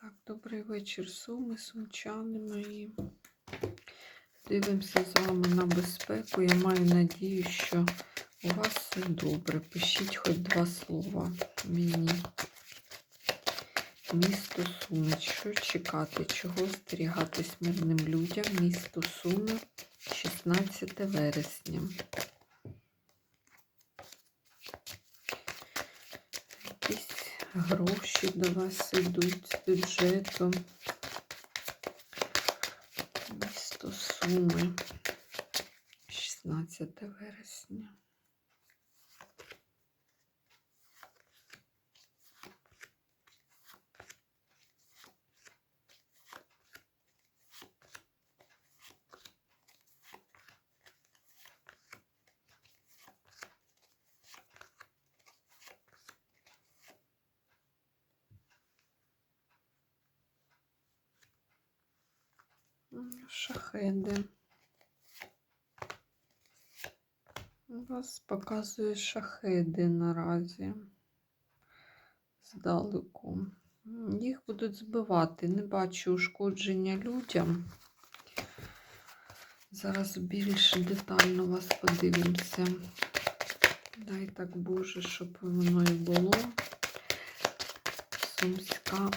Так, добрий вечір, суми, сумчани мої. Дивимося з вами на безпеку. Я маю надію, що у вас все добре. Пишіть хоч два слова мені. Місто Суми. Що чекати? Чого остерігатись мирним людям? Місто Суми, 16 вересня. Гроші до вас йдуть з бюджету. Місто Суми, 16 вересня. Шахеди. У Вас показує шахеди наразі. Здалеку. Їх будуть збивати. Не бачу ушкодження людям. Зараз більш детально вас подивимося. Дай так Боже, щоб воно і було.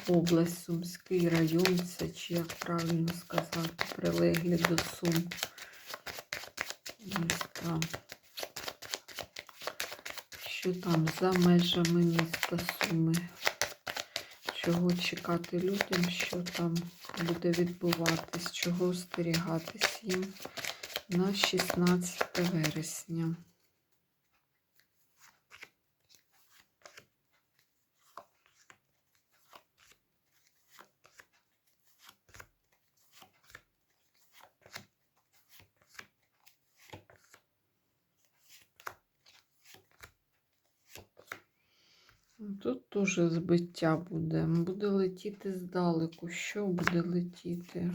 Область, Сумський район, це чи як правильно сказати, прилеглі до Сум міста. Що там за межами міста Суми? Чого чекати людям, що там буде відбуватись, чого остерігатись їм на 16 вересня. Тут теж збиття буде. Буде летіти здалеку. Що буде летіти?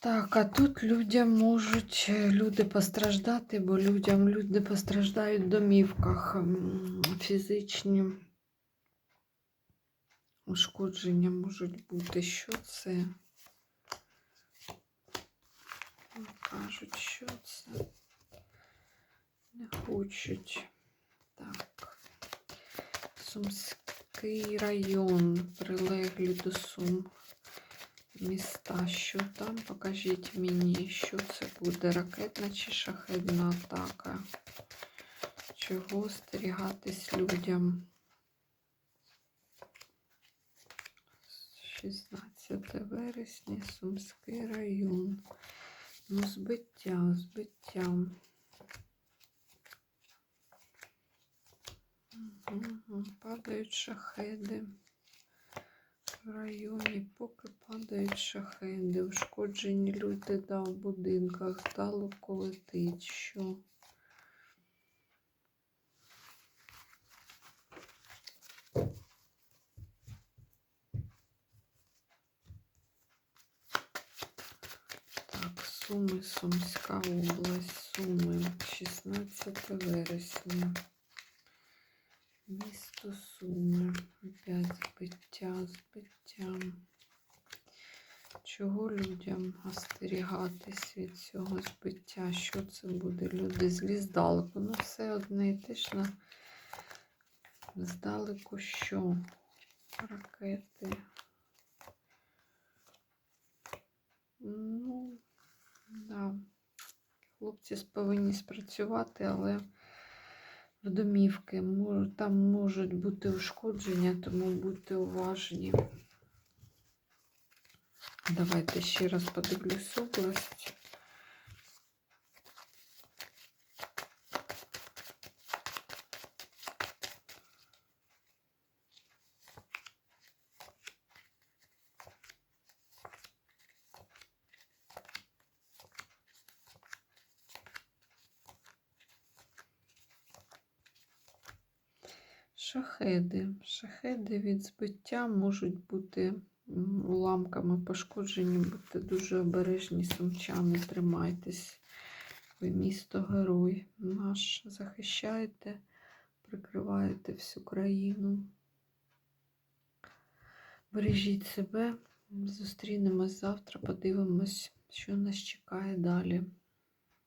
Так, а тут людям можуть е, люди постраждати, бо людям люди постраждають в домівках. Фізичні ушкодження можуть бути. Що це? Кажуть, що це? Не хочуть. Так. Сумський район, прилеглі до Сум. Міста. Що там? Покажіть мені, що це буде? Ракетна чи шахедна атака? Чого остерігатись людям? 16 вересня, Сумський район. Ну, збиття, збиття. Падають шахеди. В районі поки падають шахеди. Ушкоджені люди да, в будинках. Здалеку летить. Що? Так, Суми, Сумська область, Суми, 16 вересня. Місто Суми. Опять збиття, збиття. Чого людям остерігатись від цього збиття? Що це буде? Люди злі здалеку. Ну, все одне і те ж на здалеку що? Ракети. Ну, да. Хлопці повинні спрацювати, але в домівки. Там можуть бути ушкодження, тому будьте уважні. Давайте ще раз подивлюсь область. Шахеди. Шахеди від збиття можуть бути уламками пошкоджені. Будьте дуже обережні, сумчани, тримайтесь. Ви місто герой наш захищаєте, прикриваєте всю країну. Бережіть себе. Зустрінемось завтра, подивимось, що нас чекає далі.